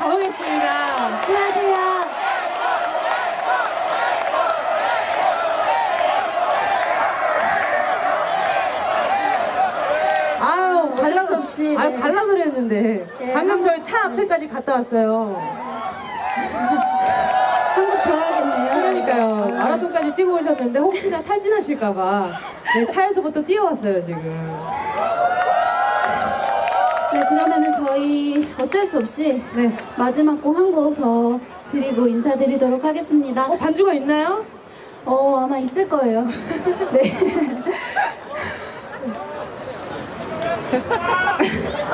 가보겠습니다. 수고하세요. 아유, 갈라, 수 없이, 아유, 네. 갈라 그랬는데. 네, 방금 한- 저희 차 앞에까지 갔다 왔어요. 한국 줘야겠네요. 그러니까요. 마라톤까지 뛰고 오셨는데 혹시나 탈진하실까봐 네, 차에서부터 뛰어왔어요, 지금. 네, 그러면은 저희 어쩔 수 없이 네. 마지막 곡 한 곡 더 드리고 인사드리도록 하겠습니다. 어, 반주가 있나요? 어, 아마 있을 거예요. 네.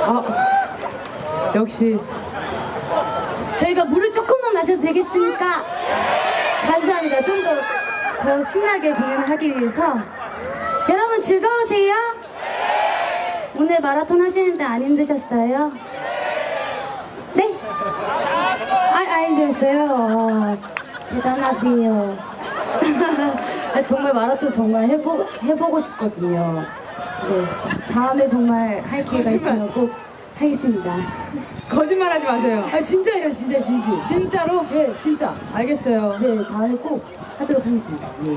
아, 역시. 저희가 물을 조금만 마셔도 되겠습니까? 감사합니다. 좀 더 더 신나게 공연을 하기 위해서 여러분 즐거우세요? 오늘 마라톤 하시는데 안 힘드셨어요? 네? 아, 안 힘들었어요? 어, 대단하세요. 아, 정말 마라톤 정말 해보, 해보고 싶거든요. 네. 다음에 정말 할 기회가. 있으면 꼭 하겠습니다. 거짓말 하지 마세요. 아, 진짜예요, 진짜, 진심. 진짜로? 네, 진짜. 알겠어요. 네, 다음에 꼭 하도록 하겠습니다. 네.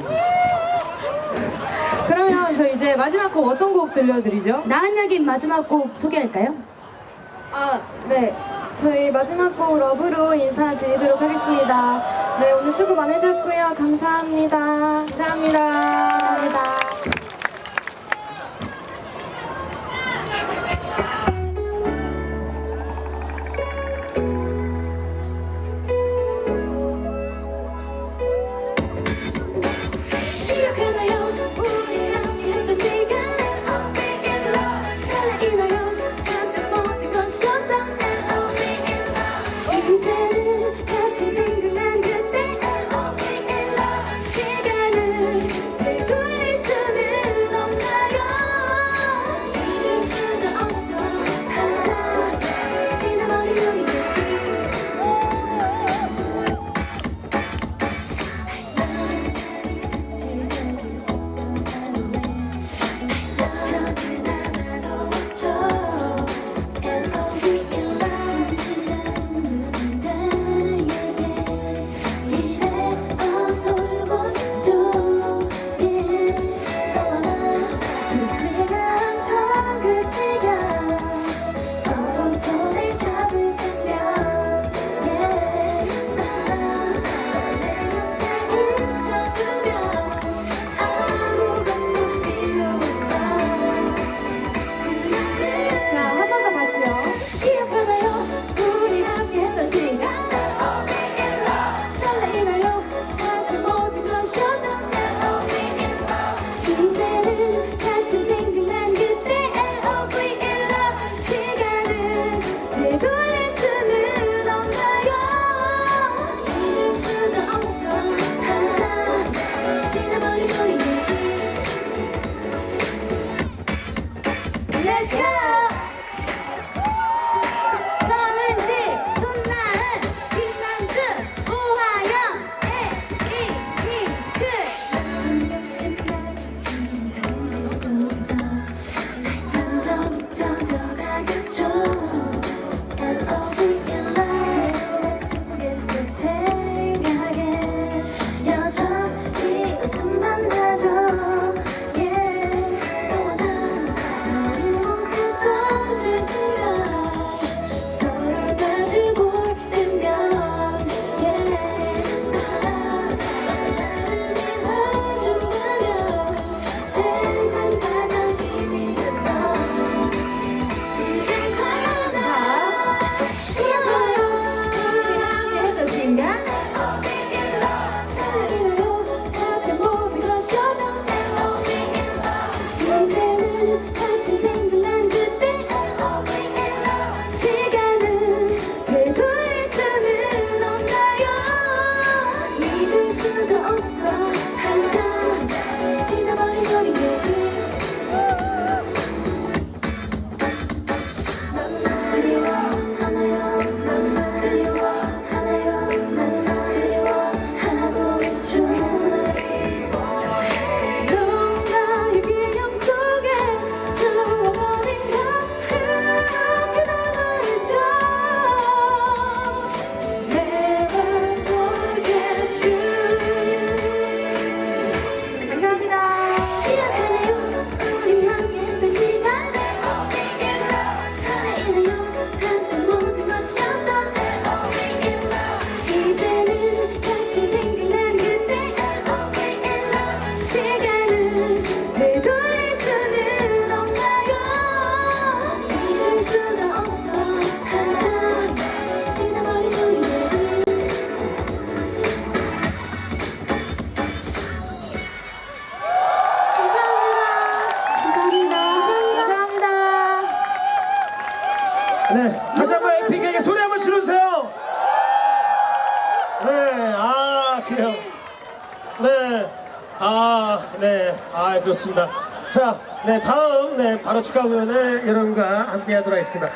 저 이제 마지막 곡 어떤 곡 들려드리죠? 나은 여긴 마지막 곡 소개할까요? 아, 네. 저희 마지막 곡 러브로 인사드리도록 하겠습니다. 네, 오늘 수고 많으셨고요. 감사합니다. 감사합니다. 네, 아, 그래요. 네, 아, 네, 아, 그렇습니다. 자, 네, 다음, 네, 바로 축하 공연을 여러분과 함께 하도록 하겠습니다.